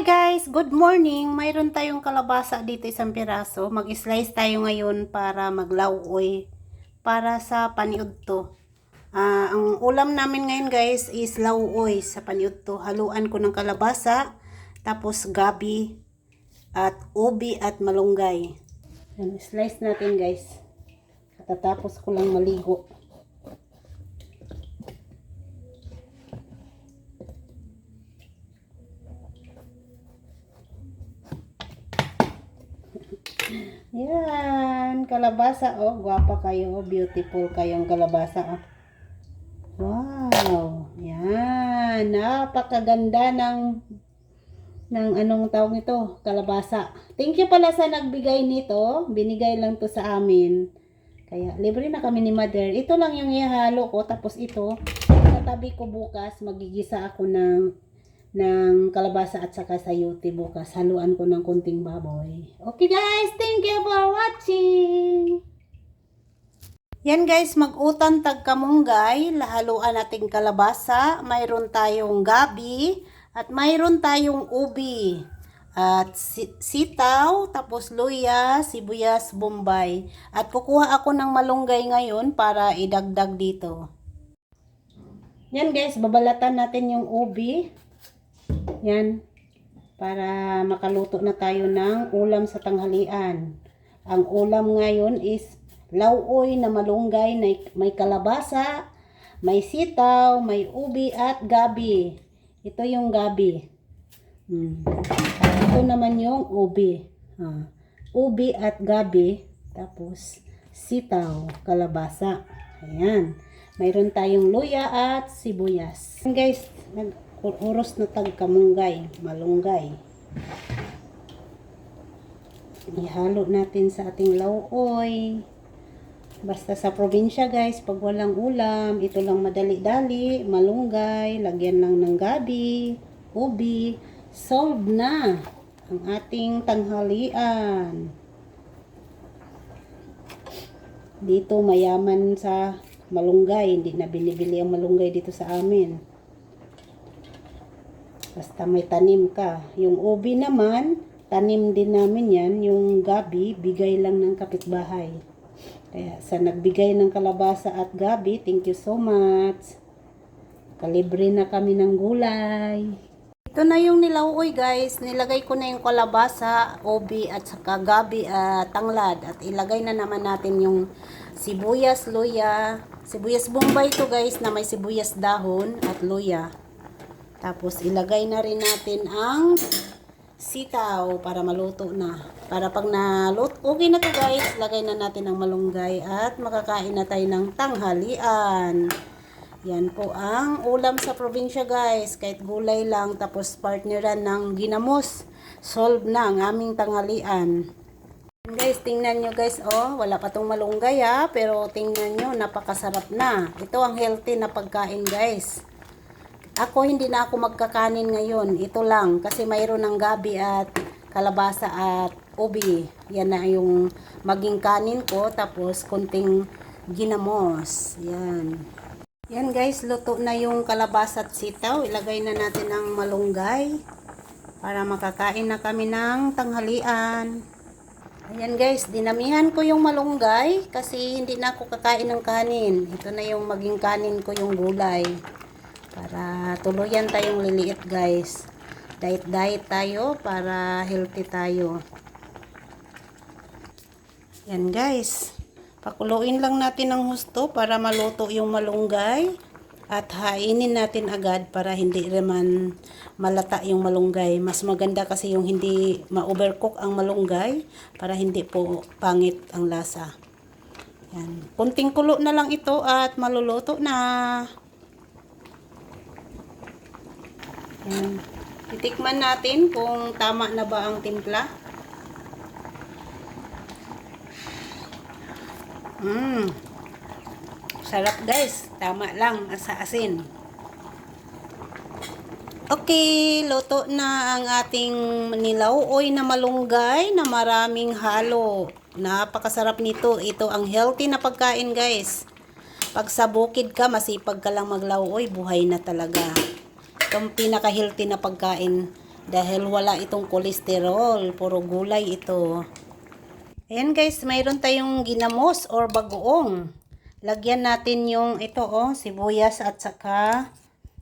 Hi guys! Good morning! Mayroon tayong kalabasa dito isang piraso. Mag-slice tayo ngayon para maglauoy para sa paniud to. Ah, ang ulam namin ngayon guys is lauoy sa paniud to. Haluan ko ng kalabasa, tapos gabi, at ubi at malunggay. Yan, slice natin guys. Katatapos ko lang maligo. Yan, kalabasa oh, gwapa kayo, beautiful kayong kalabasa oh. Wow, yan, napakaganda ng ng anong tawag nito, kalabasa. Thank you pala sa nagbigay nito, binigay lang to sa amin. Kaya libre na kami ni mother. Ito lang yung ihalo ko, tapos ito, tatabi ko bukas, magigisa ako ng ng kalabasa at saka sayote bukas. Haluan ko ng kunting baboy. Okay guys, thank you for watching! Yan guys, mag-utan tag kamunggay, lahaluan nating kalabasa, mayroon tayong gabi, at mayroon tayong ubi, at si- sitaw, tapos luya, sibuyas, bombay. At kukuha ako ng malunggay ngayon para idagdag dito. Yan guys, babalatan natin yung ubi. Yan. Para makaluto na tayo ng ulam sa tanghalian. Ang ulam ngayon is lauoy na malunggay na may kalabasa, may sitaw, may ubi at gabi. Ito yung gabi. Hmm. Ito naman yung ubi. Ah. Ubi at gabi. Tapos sitaw, kalabasa. Ayan. Mayroon tayong luya at sibuyas. Ayan guys, nag-uros na tag kamunggay, malunggay. Ihalo natin sa ating lauoy. Basta sa probinsya guys, pag walang ulam, ito lang madali-dali, malunggay, lagyan lang ng gabi, ubi, solve na ang ating tanghalian. Dito mayaman sa malunggay, hindi na binibili ang malunggay dito sa amin. Basta may tanim ka. Yung ubi naman, tanim din namin yan. Yung gabi, bigay lang ng kapitbahay. Kaya sa nagbigay ng kalabasa at gabi, thank you so much. Kalibre na kami ng gulay. Ito na yung nilauoy guys. Nilagay ko na yung kalabasa, obi at saka gabi at tanglad. At ilagay na naman natin yung sibuyas, luya. Sibuyas bombay to guys na may sibuyas dahon at luya. Tapos ilagay na rin natin ang sitaw para maluto na. Para pag naluto, okay na to guys, lagay na natin ang malunggay at makakain na tayo ng tanghalian. Yan po ang ulam sa probinsya guys. Kahit gulay lang tapos partneran ng ginamos. Solve na ang aming tanghalian. Guys, tingnan nyo guys, oh, wala pa tong malunggay ha, pero tingnan nyo, napakasarap na. Ito ang healthy na pagkain guys. Ako hindi na ako magkakanin ngayon. Ito lang kasi mayroon ng gabi at kalabasa at ubi. Yan na yung maging kanin ko tapos kunting ginamos. Yan. Yan guys, luto na yung kalabasa at sitaw. Ilagay na natin ang malunggay para makakain na kami ng tanghalian. Ayan guys, dinamihan ko yung malunggay kasi hindi na ako kakain ng kanin. Ito na yung maging kanin ko yung gulay. Para tuluyan tayong liliit guys. Diet diet tayo para healthy tayo. Yan guys. Pakuluin lang natin ng husto para maluto yung malunggay. At hainin natin agad para hindi naman malata yung malunggay. Mas maganda kasi yung hindi ma-overcook ang malunggay para hindi po pangit ang lasa. Yan. Kunting kulo na lang ito at maluluto na. Yan. Titikman natin kung tama na ba ang timpla. Mmm. Sarap guys. Tama lang sa asin. Okay, luto na ang ating nilauoy na malunggay na maraming halo. Napakasarap nito. Ito ang healthy na pagkain guys. Pag sa bukid ka, masipag ka lang maglauoy, buhay na talaga. Itong pinaka-healthy na pagkain Dahil wala itong kolesterol, puro gulay ito. Ayan guys, mayroon tayong ginamos or bagoong. Lagyan natin yung ito oh, sibuyas at saka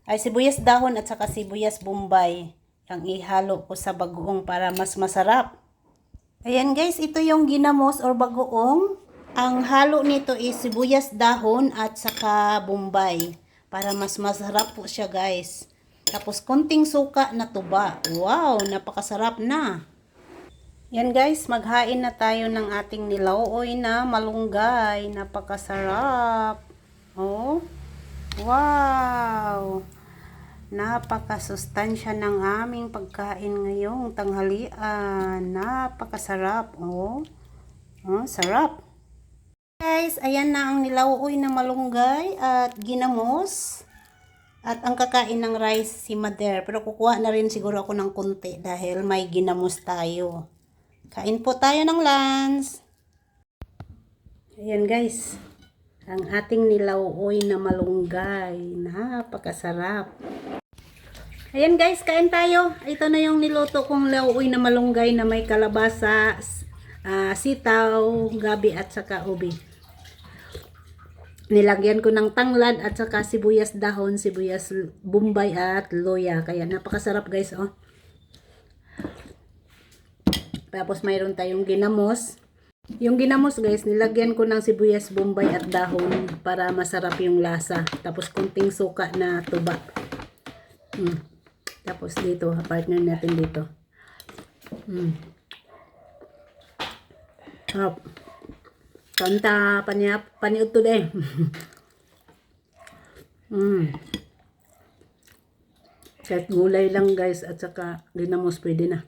ay sibuyas dahon at saka sibuyas bombay. Ang ihalo ko sa bagoong para mas masarap. Ayan guys, ito yung ginamos or bagoong. Ang halo nito is sibuyas dahon at saka bombay. Para mas masarap po siya guys. Tapos konting suka na tuba. Wow, napakasarap na. Yan guys, maghain na tayo ng ating nilauoy na malunggay. Napakasarap. Oh. Wow. Napakasustansya ng aming pagkain ngayong tanghalian. Napakasarap. Oh. Oh, sarap. Guys, ayan na ang nilauoy na malunggay at ginamos. At ang kakain ng rice si Mother. Pero kukuha na rin siguro ako ng konti dahil may ginamos tayo. Kain po tayo ng lunch. Ayan guys. Ang ating nilauoy na malunggay. Napakasarap. Ayan guys, kain tayo. Ito na yung niluto kong lauoy na malunggay na may kalabasa, ah, sitaw, gabi at saka ubi. Nilagyan ko ng tanglad at saka sibuyas dahon, sibuyas bombay at loya. Kaya napakasarap guys, oh. Tapos mayroon tayong ginamos. Yung ginamos guys, nilagyan ko ng sibuyas bombay at dahon para masarap yung lasa. Tapos kunting suka na tuba. Mm. Tapos dito, partner natin dito. Mm. Sarap. Kanta paniap paniud today. mm. Kahit gulay lang guys at saka ginamos pwede na.